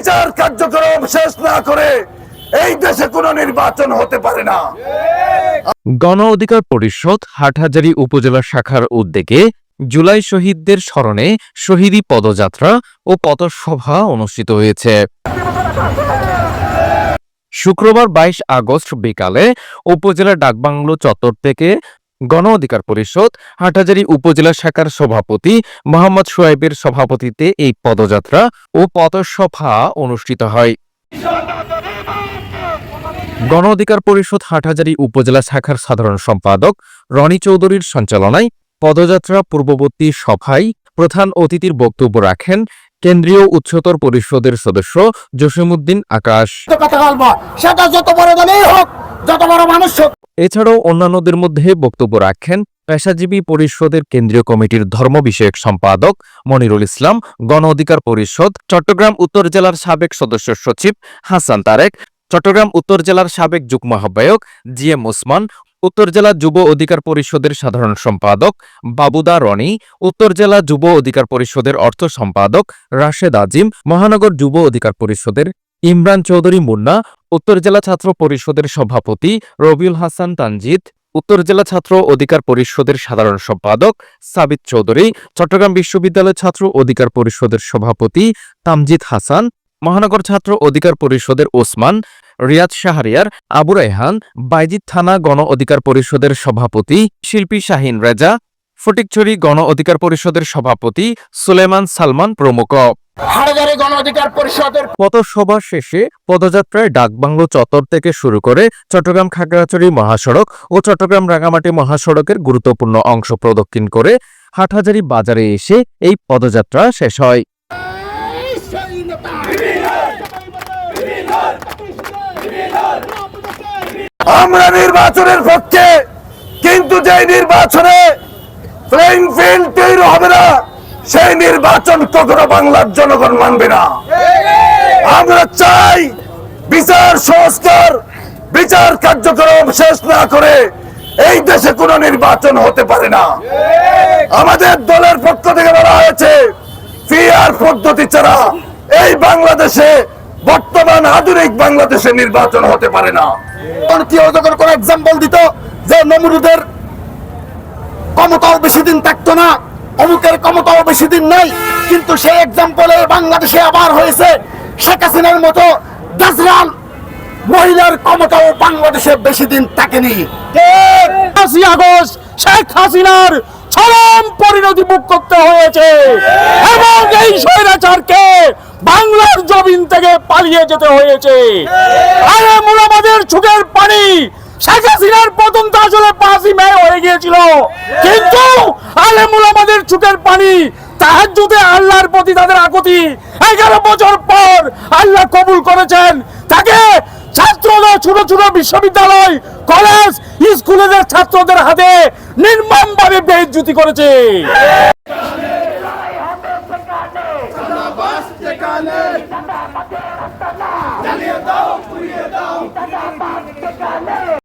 বিচার কার্যক্রম শেষ না করে এই দেশে কোনো নির্বাচন হতে পারে না। গণ অধিকার পরিষদ হাটহাজারী উপজেলা শাখার উদ্যোগে জুলাই শহীদদের স্মরণে শহীদী পদযাত্রা ও পথসভা অনুষ্ঠিত হয়েছে। শুক্রবার বাইশ আগস্ট বিকালে উপজেলা ডাকবাংলো চত্বর থেকে গণ অধিকার পরিষদ, হাটহাজারী উপজেলা শাখার সভাপতি, মোহাম্মদ সোয়েবের সভাপতিতে এই পদযাত্রা ও পথসভা অনুষ্ঠিত হয়। গণ অধিকার পরিষদ, হাটহাজারী উপজেলা শাখার সাধারণ সম্পাদক রনি চৌধুরীর সঞ্চালনায় পদযাত্রা পূর্ববর্তী সভায় প্রধান অতিথির বক্তব্য রাখেন কেন্দ্রীয় উচ্চতর পরিষদের সদস্য জসিমউদ্দিন আকাশ। সেটা যত বড় হোক, যত বড় মানুষ হোক এছাড়াও অন্যান্যদের মধ্যে বক্তব্য রাখেন পেশাজীবী পরিষদের কেন্দ্রীয় কমিটির ধর্ম বিষয়ক সম্পাদক মনিরুল ইসলাম, গণ অধিকার পরিষদ, চট্টগ্রাম উত্তর জেলার সাবেক সদস্য সচিব হাসান তারেক, চট্টগ্রাম উত্তর জেলার সাবেক যুগ্ম আহ্বায়ক জি এম ওসমান, উত্তর জেলা যুব অধিকার পরিষদের সাধারণ সম্পাদক বাবুদা রনি, উত্তর জেলা যুব অধিকার পরিষদের অর্থ সম্পাদক রাশেদ আজিম, মহানগর যুব অধিকার পরিষদের ইমরান চৌধুরী মুন্না উত্তর জেলা ছাত্র পরিষদের সভাপতি রবিউল হাসান তানজিদ, উত্তর জেলা ছাত্র অধিকার পরিষদের সাধারণ সম্পাদক সাবিত চৌধুরী, চট্টগ্রাম বিশ্ববিদ্যালয় ছাত্র অধিকার পরিষদের সভাপতি তামজিদ হাসান, মহানগর ছাত্র অধিকার পরিষদের ওসমান, রিয়াদ শাহরিয়ার, আবু রায়হান, বাইজিদ থানা গণ অধিকার পরিষদের সভাপতি শিল্পী শাহিন রেজা, ফটিকছড়ি গণ অধিকার পরিষদের সভাপতি সুলেমান সালমান প্রমুখ। হাড়গাড়ি গণ অধিকার পরিষদের পথসভা শেষে পদযাত্রায় ডাকবাংলো চত্বর থেকে শুরু করে চট্টগ্রাম খাগড়াছড়ি মহাসড়ক ও চট্টগ্রাম রাঙামাটি মহাসড়কের গুরুত্বপূর্ণ অংশ প্রদক্ষিণ করে হাটহাজারী বাজারে এসে এই পদযাত্রা শেষ হয়। আমরা নির্বাচনের পক্ষে কিন্তু যে নির্বাচনে প্লেইং ফিল্ড তৈরি হবে না সেই নির্বাচন কখনো বাংলার জনগণ মানবে না। আমরা চাই বিচার, সংস্কার, বিচার কার্যক্রম শেষ না করে এই দেশে কোনো নির্বাচন হতে পারে না। আমাদের দলের পক্ষ থেকে বলা হয়েছে, ফিয়ার পদ্ধতি ছাড়া এই বাংলাদেশে বর্তমান আধুনিক বাংলাদেশে নির্বাচন হতে পারে না। কেউ যখন কোন এক্সাম্পল দিত যে নমরুদের ক্ষমতাও বেশি দিন থাকতো না অমুকের ক্ষমতাও বেশি দিন নাই কিন্তু সেই এক্সাম্পলে বাংলাদেশে আবার হয়েছে শেখ হাসিনার মতো দাজরাল মহিলার ক্ষমতাও বাংলাদেশে বেশি দিন থাকেনি পাঁচই আগস্ট শেখ হাসিনার চরম পরিণতি মুখ করতে হয়েছে। এবং এই স্বৈরাচারকে বাংলার জমিন থেকে পালিয়ে যেতে হয়েছে। আরে মুলামাদের চোখের পানি শেখ হাসিনার পতন্ত আসলে পাঁচই মেয়ে হয়ে গিয়েছিল। কিন্তু আলেমুল আমাদের চুকের পানি তাহার তাহাজুদে আল্লাহর প্রতি তাদের আকুতি এগারো বছর পর আল্লাহ কবুল করেছেন। তাকে ছাত্রদের, ছোট ছোট বিশ্ববিদ্যালয়, কলেজ, স্কুলেদের ছাত্রদের হাতে নির্মমভাবে বেজ্জুতি করেছে। জানিয়ে দাও, পুড়িয়ে দাও।